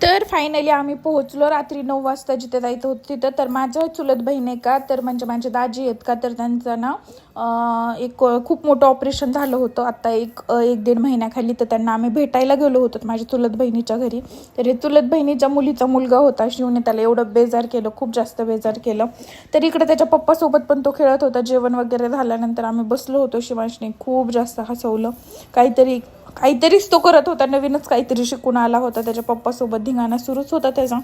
तर फायनली आम्ही पोहोचलो रात्री नऊ वाजता जिथे जायचं होतं तिथं. तर माझं चुलत बहीण आहे का तर म्हणजे माझे दाजी आहेत का तर त्यांचं ना एक खूप मोठं ऑपरेशन झालं होतं. आता एक एक दीड महिन्याखाली तर त्यांना आम्ही भेटायला गेलो होतो माझ्या चुलत बहिणीच्या घरी. तर हे चुलत बहिणीच्या मुलीचा मुलगा होता शिवने त्याला एवढं बेजार केलं खूप जास्त बेजार केलं. तर इकडे त्याच्या पप्पासोबत पण तो खेळत होता. जेवण वगैरे झाल्यानंतर आम्ही बसलो होतो शिवांशने खूप जास्त हसवलं. काहीतरी काहीतरीच तो करत होता नवीनच काहीतरी शिकून आला होता त्याच्या पप्पासोबत धिंगाणा सुरूच होता त्याचा.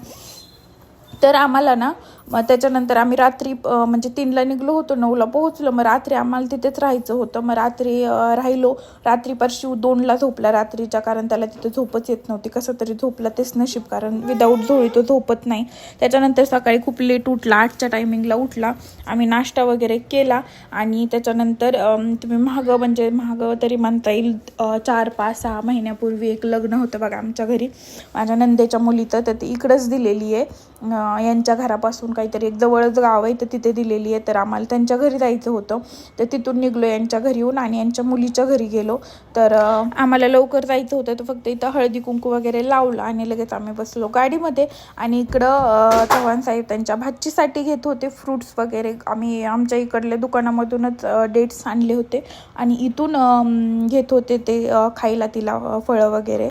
तर आम्हाला ना मग त्याच्यानंतर आम्ही रात्री म्हणजे तीनला निघलो होतो नऊला पोहोचलो. मग रात्री आम्हाला तिथेच राहायचं होतं. मग रात्री राहिलो. रात्री परशिव दोनला झोपला रात्रीच्या कारण त्याला तिथे झोपच येत नव्हती. कसं तरी झोपला तेच नशीब कारण विदाऊट झोळी तो झोपत नाही. त्याच्यानंतर सकाळी खूप लेट उठला. आठच्या टायमिंगला उठला. आम्ही नाश्ता वगैरे केला. आणि त्याच्यानंतर तुम्ही महाग म्हणजे महाग तरी म्हणता येईल चार पाच सहा महिन्यापूर्वी एक लग्न होतं बघा आमच्या घरी. माझ्या नंदेच्या मुलीचं तर ती इकडंच दिलेली आहे. यांच्या घरापासून काहीतरी एक जवळच गाव आहे तर तिथे दिलेली आहे. तर आम्हाला त्यांच्या घरी जायचं होतं. तर तिथून निघलो यांच्या घरी येऊन आणि यांच्या मुलीच्या घरी गेलो. तर आम्हाला लवकर जायचं होतं. तर फक्त इथं हळदी कुंकू वगैरे लावलं आणि लगेच आम्ही बसलो गाडीमध्ये. आणि इकडं चव्हाण साहेब त्यांच्या भाजीसाठी घेत होते फ्रुट्स वगैरे. आम्ही आमच्या इकडल्या दुकानामधूनच डेट्स आणले होते. आणि इथून घेत होते ते खायला तिला फळं वगैरे.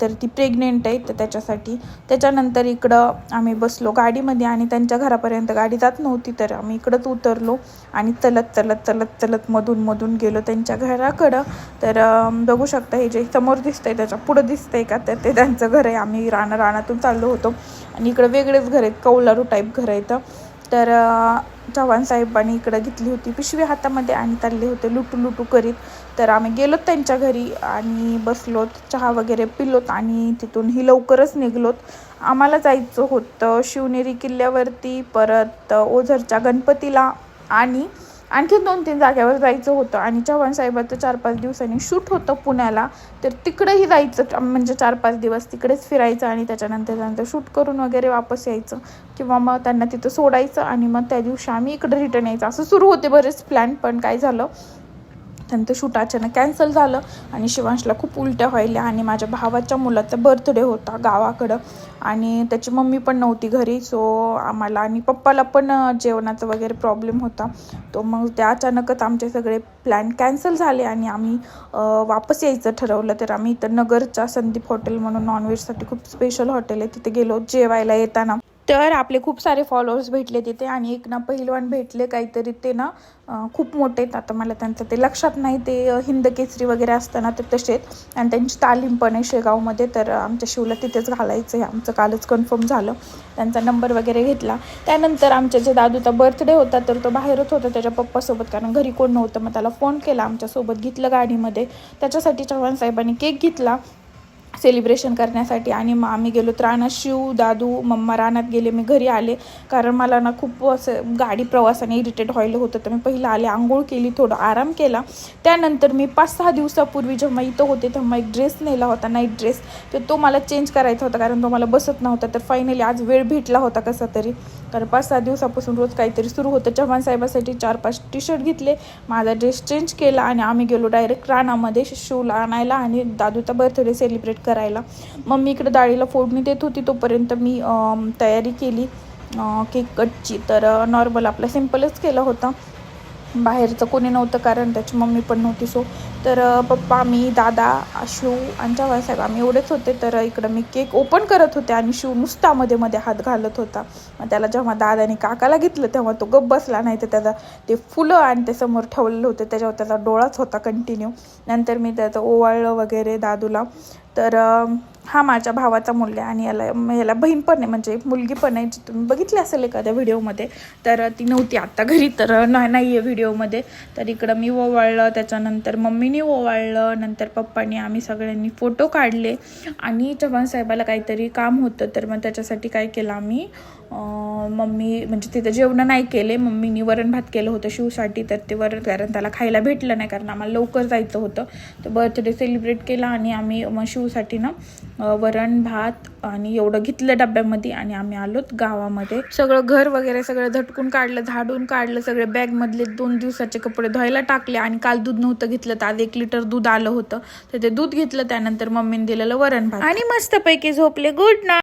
तर ती प्रेग्नेंट आहे तर त्याच्यासाठी. त्याच्यानंतर इकडं आम्ही बसलो गाडीमध्ये आणि त्यांच्या घरापर्यंत गाडी जात नव्हती तर आम्ही इकडंच उतरलो आणि चलत चलत चलत चलत मधून मधून गेलो त्यांच्या घराकडं. तर बघू शकता हे जे समोर दिसतंय त्याच्या पुढं दिसतंय का? तर ते त्यांचं घर आहे. आम्ही राणा रानातून चाललो होतो. आणि इकडं वेगळेच घर आहेत. कौलारू टाईप घर आहेत तर चव्हाण साहेबांनी इकडं घेतली होती. पिशवी हातामध्ये आणि चालले होते लुटू लुटू करीत. तर आम्ही गेलोत त्यांच्या घरी आणि बसलोत चहा वगैरे पिलोत आणि तिथून ही लवकरच निघलोत. आम्हाला जायचं होतं शिवनेरी किल्ल्यावरती परत ओझरच्या गणपतीला आणि आणखी दोन तीन जाग्यावर जायचं होतं आणि चव्हाण साहेबाचं चार पाच दिवसांनी शूट होतं पुण्याला. तर तिकडंही जायचं म्हणजे चार पाच दिवस तिकडेच फिरायचं आणि त्याच्यानंतर त्यानंतर शूट करून वगैरे वापस यायचं. किंवा मग त्यांना तिथं सोडायचं आणि मग त्या दिवशी आम्ही इकडे रिटर्न यायचं. असं सुरू होते बरेच प्लॅन पण काय झालं त्यानंतर शूट अचानक कॅन्सल झालं आणि शिवांशला खूप उलट्या व्हायल्या आणि माझ्या भावाच्या मुलाचा बर्थडे होता गावाकडं. आणि त्याची मम्मी पण नव्हती घरी सो आम्हाला आणि पप्पाला पण जेवणाचा वगैरे प्रॉब्लेम होता. तो मग त्या अचानकच आमचे सगळे प्लॅन कॅन्सल झाले आणि आम्ही वापस यायचं ठरवलं. तर आम्ही इथं नगरच्या संदीप हॉटेल म्हणून नॉनव्हेजसाठी खूप स्पेशल हॉटेल आहे. तिथे गेलो जेवायला येताना. तर आपले खूप सारे फॉलोअर्स भेटले तिथे आणि एक ना पहिलवान भेटले काहीतरी ते ना खूप मोठे आहेत. आता मला त्यांचं ते लक्षात नाही. ते हिंद केसरी वगैरे असताना ते तसेच. आणि त्यांची तालीम पण आहे शेगावमध्ये. तर आमच्या शिवला तिथेच घालायचं आहे. आमचं कालच कन्फर्म झालं. त्यांचा नंबर वगैरे घेतला. त्यानंतर आमच्या जे दादूचा बर्थडे होता तर तो बाहेरच होता त्याच्या पप्पासोबत. कारण घरी कोण नव्हतं. मग त्याला फोन केला. आमच्यासोबत घेतलं गाडीमध्ये. त्याच्यासाठी चव्हाण साहेबांनी केक घेतला. सेलिब्रेशन करण्यासाठी. आणि मग आम्ही गेलो तर रानात शिव दादू मम्मा रानात गेले. मी घरी आले. कारण मला ना खूप असं गाडी प्रवासाने इरिटेट व्हायला होतं. तर मी पहिलं आले आंघोळ केली थोडं आराम केला. त्यानंतर मी पाच सहा दिवसापूर्वी जेव्हा इथं होते तेव्हा एक ड्रेस नेला होता नाईट ड्रेस तर तो मला चेंज करायचा होता कारण तो मला बसत नव्हता. तर फायनली आज वेळ भेटला होता कसा तरी. कारण पाच सहा दिवसापासून रोज काहीतरी सुरू होतं. चव्हाण साहेबासाठी चार पाच टी शर्ट घेतले. माझा ड्रेस चेंज केला आणि आम्ही गेलो डायरेक्ट रानामध्ये शिवला आणायला आणि दादूचा बर्थडे सेलिब्रेट करायला. मग मी डाळीला फोडणी देत होती तोपर्यंत मी तयारी केली केक कटची. तर नॉर्मल आपला सिम्पलच केलं होतं. बाहेरचं कोणी नव्हतं कारण त्याची मम्मी पण नव्हती सो तर पप्पा मी दादा शिव आणि चव्हाण साहेब आम्ही एवढेच होते. तर इकडं मी केक ओपन करत होते आणि शिव नुसता मध्ये मध्ये हात घालत होता. मग त्याला जेव्हा दादाने काकाला घेतलं तेव्हा तो गप बसला. नाही तर त्याचा ते फुलं आणि ते समोर ठेवलेलं होते. त्याच्यावर त्याचा डोळाच होता कंटिन्यू नंतर मी त्याचं ओवाळलं वगैरे दादूला. तर हा माझ्या भावाचा मुलगा आहे आणि याला याला बहीण पण आहे म्हणजे मुलगी पण आहे जी तुम्ही बघितली असेल एखाद्या व्हिडिओमध्ये. तर ती नव्हती आत्ता घरी तर नाही नाही आहे व्हिडिओमध्ये. तर इकडं मी ओवाळलं त्याच्यानंतर मम्मीने ओवाळलं नंतर पप्पांनी आम्ही सगळ्यांनी फोटो काढले. आणि चव्हाण साहेबाला काहीतरी काम होतं तर मग त्याच्यासाठी काय केलं आम्ही मम्मी म्हणजे तिथं जेवण नाही केले मम्मीनी वरण भात केलं होतं शिवसाठी तर ते वरण कारण त्याला खायला भेटलं नाही कारण आम्हाला लवकर जायचं होतं. तर बर्थडे सेलिब्रेट केला आणि आम्ही मग शिवसाठी ना वरण भात आणि एवढं घेतलं डब्यामध्ये आणि आम्ही आलोत गावामध्ये. सगळं घर वगैरे सगळं झटकून काढलं झाडून काढलं सगळे बॅगमधले दोन दिवसाचे कपडे धुवायला टाकले आणि काल दूध नव्हतं घेतलं तर आज एक लिटर दूध आलं होतं. तर ते दूध घेतलं त्यानंतर मम्मीने दिलेलं वरण भात. आणि मस्तपैकी झोपले. Good night